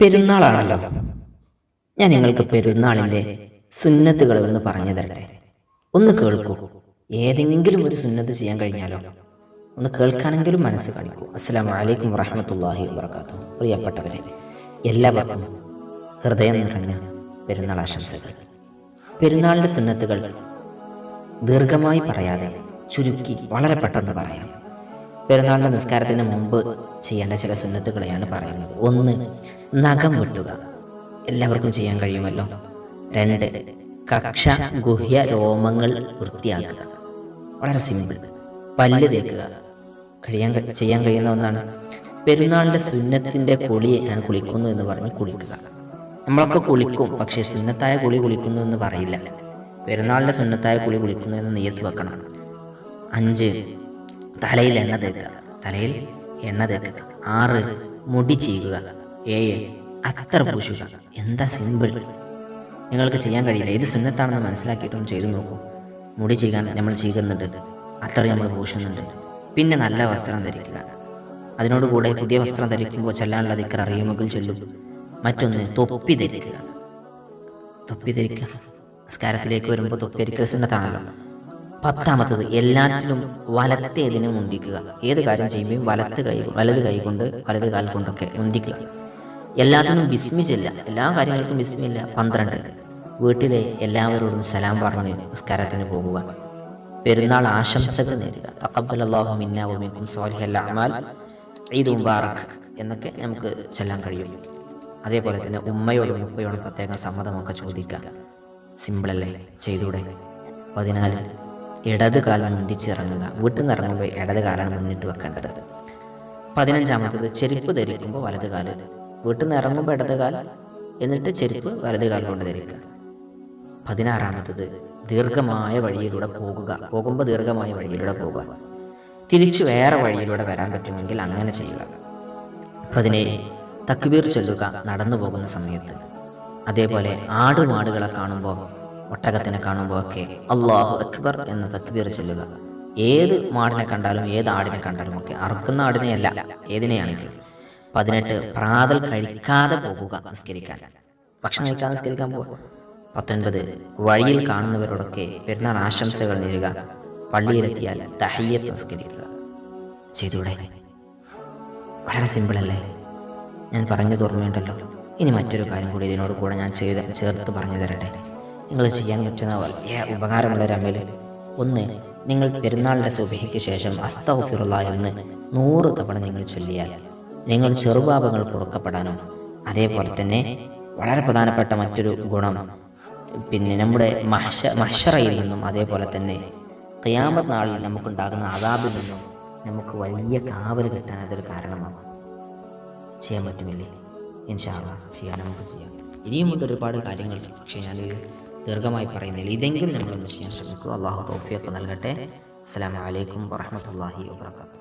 പെരുന്നാളാണല്ലോ. ഞാൻ നിങ്ങൾക്ക് പെരുന്നാളിന്റെ സുന്നത്തുകൾ ഒന്ന് പറഞ്ഞു തരട്ടെ. ഒന്ന് കേൾക്കൂ. ഏതെങ്കിലും ഒരു സുന്നത്ത് ചെയ്യാൻ കഴിഞ്ഞാലോ? ഒന്ന് കേൾക്കാനെങ്കിലും മനസ്സ് കാണിക്കൂ. അസ്സാം വലൈക്കും വറഹമത്തല്ലാഹി വാത്തു പ്രിയപ്പെട്ടവരെ എല്ലാവർക്കും ഹൃദയം നിറഞ്ഞ പെരുന്നാൾ ആശംസകൾ. പെരുന്നാളിന്റെ സുന്നത്തുകൾ ദീർഘമായി പറയാതെ ചുരുക്കി വളരെ പെട്ടെന്ന് പറയാം. പെരുന്നാളിന്റെ നിസ്കാരത്തിന് മുമ്പ് ചെയ്യേണ്ട ചില സുന്നത്തുകളെയാണ് പറയുന്നത്. ഒന്ന് നഖം വെട്ടുക. എല്ലാവർക്കും ചെയ്യാൻ കഴിയുമല്ലോ. രണ്ട് കക്ഷ ഗുഹ്യ രോമങ്ങൾ വൃത്തിയാക്കുക. വളരെ സിമ്പിൾ. പല്ല് തേക്കുക. കഴിയാൻ കഴി- ചെയ്യാൻ കഴിയുന്ന ഒന്നാണ്. പെരുന്നാളിന്റെ സുന്നത്തിന്റെ കുളി ഞാൻ കുളിക്കുന്നു എന്ന് പറഞ്ഞ് കുളിക്കുക. നമ്മളൊക്കെ കുളിക്കും പക്ഷേ സുന്നത്തായ കുളി കുളിക്കുന്നു എന്ന് പറയില്ല. പെരുന്നാളിന്റെ സുന്നത്തായ കുളി കുളിക്കുന്നു എന്ന് നെയ്യത്ത് വെക്കണം. അഞ്ച് തലയിൽ എണ്ണ തേക്കുക. തലയിൽ എണ്ണ തേക്കുക. ആറ് മുടി ചെയ്യുക ഏഴ് അത്തർ പൂശുക എന്താ സിമ്പിൾ? നിങ്ങൾക്ക് ചെയ്യാൻ കഴിയില്ല. ഇത് സുന്നത്താണെന്ന് മനസ്സിലാക്കിയിട്ടും ചെയ്തു നോക്കൂ. മുടി ചെയ്യാൻ നമ്മൾ ചെയ്യുന്നുണ്ട് അത്തർ നമ്മൾ പൂശുന്നുണ്ട് പിന്നെ നല്ല വസ്ത്രം ധരിക്കുക. അതിനോടുകൂടെ പുതിയ വസ്ത്രം ധരിക്കുമ്പോൾ ചെല്ലാനുള്ള ദിക്കർ അറിയുമെങ്കിൽ ചൊല്ലും. മറ്റൊന്ന് തൊപ്പി ധരിക്കുക. തൊപ്പി ധരിക്കുക. നിസ്കാരത്തിലേക്ക് വരുമ്പോൾ തൊപ്പി ധരിക്കൽ സുന്നത്താണല്ലോ. പത്താമത്തത് എല്ലാറ്റിലും വലത്തേതിനെ മുന്തിക്കുക. ഏത് കാര്യം ചെയ്യുമ്പോഴും വലത്ത് കൈ വലത് കൈ കൊണ്ട് വലത് കാൽ കൊണ്ടൊക്കെ മുന്തിക്കുക. എല്ലാത്തിനും ബിസ്മിച്ചില്ല എല്ലാ കാര്യങ്ങൾക്കും ബിസ്മില്ല പന്ത്രണ്ട്. വീട്ടിലെ എല്ലാവരോടും സലാം പറഞ്ഞ് നിസ്കാരത്തിന് പോകുക. പെരുന്നാൾ ആശംസകൾ നേരുക. അഅമാൽ ഈദ് മുബാറക് എന്നൊക്കെ നമുക്ക് ചെല്ലാൻ കഴിയും. അതേപോലെ തന്നെ ഉമ്മയോടും ഉപ്പയോടും പ്രത്യേകം സമ്മതമൊക്കെ ചോദിക്കുക. സിമ്പിളല്ലേ? ചെയ്തൂടെ? പതിനാല്. ഇടത് കാലം മുന്തിച്ചിറങ്ങുക. വീട്ടിൽ നിന്ന് ഇറങ്ങുമ്പോൾ ഇടത് കാലാണ് മുന്നിട്ട് വെക്കേണ്ടത്. പതിനഞ്ചാമത്തത് ചെരുപ്പ് ധരിക്കുമ്പോൾ വലത് കാൽ വീട്ടിൽ നിന്ന് ഇറങ്ങുമ്പോൾ ഇടത് കാൽ എന്നിട്ട് ചെരുപ്പ് വലത് കാൽ കൊണ്ട് ധരിക്കുക. പതിനാറാമത്തത് ദീർഘമായ വഴിയിലൂടെ പോകുക. പോകുമ്പോൾ ദീർഘമായ വഴിയിലൂടെ പോകുക. തിരിച്ചു വേറെ വഴിയിലൂടെ വരാൻ പറ്റുമെങ്കിൽ അങ്ങനെ ചെയ്യുക. പതിനേഴ് തക്ബീർ ചൊല്ലുക നടന്നു പോകുന്ന സമയത്ത്. അതേപോലെ ആടുമാടുകളെ കാണുമ്പോൾ ഒട്ടകത്തിനെ കാണുമ്പോൾ ഒക്കെ അള്ളാഹു അക്ബർ എന്ന തക്ബീർ ചൊല്ലുക. ഏത് മാടിനെ കണ്ടാലും ഏത് ആടിനെ കണ്ടാലും ഒക്കെ അറുക്കുന്ന ആടിനെയല്ല ഏതിനെയാണെങ്കിലും. പതിനെട്ട് പ്രാതൽ കഴിക്കാതെ പോകുക നിസ്കരിക്കാൻ. ഭക്ഷണം കഴിക്കാതെ നിസ്കരിക്കാൻ പോകുക പത്തൊൻപത് വഴിയിൽ കാണുന്നവരോടൊക്കെ പെരുന്നാൾ ആശംസകൾ നേരുക. പള്ളിയിലെത്തിയാൽ തഹയ്യത്ത് നിസ്കരിക്കുക. ചെയ്തൂടെ? വളരെ സിമ്പിൾ അല്ലേ ഞാൻ പറഞ്ഞു ഓർമ്മയുണ്ടല്ലോ. ഇനി മറ്റൊരു കാര്യം കൂടി ഇതിനോട് കൂടെ ഞാൻ ചെയ്ത് ചേർത്ത് പറഞ്ഞു തരട്ടെ. നിങ്ങൾ ചെയ്യാൻ പറ്റുന്ന വലിയ ഉപകാരമുള്ള രമേൽ ഒന്ന് നിങ്ങൾ പെരുന്നാളിന്റെ സുബഹിക്ക് ശേഷം അസ്തഫിറുള്ള എന്ന് നൂറ് തവണ നിങ്ങൾ ചൊല്ലിയാൽ നിങ്ങൾ ചെറുപാപങ്ങൾ പൊറുക്കപ്പെടാനും അതേപോലെ തന്നെ വളരെ പ്രധാനപ്പെട്ട മറ്റൊരു ഗുണം പിന്നെ നമ്മുടെ മഹഷ മഹഷറയിൽ നിന്നും അതേപോലെ തന്നെ ഖിയാമത്ത് നാളിൽ നമുക്കുണ്ടാകുന്ന അതാബിൽ നിന്നും നമുക്ക് വലിയ കാവൽ കിട്ടാൻ അതൊരു കാരണമാണ് ചെയ്യാൻ പറ്റുമില്ലേ? ഇൻഷാള്ള ചെയ്യാൻ നമുക്ക് ചെയ്യാം. ഇനിയും മുതൽ ഒരുപാട് കാര്യങ്ങൾ പക്ഷേ ഞാൻ ദീർഘമായി പറയുന്നില്ല. ഇതെങ്കിലും നമ്മളൊന്ന് ചെയ്യാൻ ശ്രമിക്കുക അള്ളാഹു തോഫിയൊക്കെ നൽകട്ടെ. അസ്സാം വലൈക്കും വാഹമത്തല്ലാഹി വാത്തു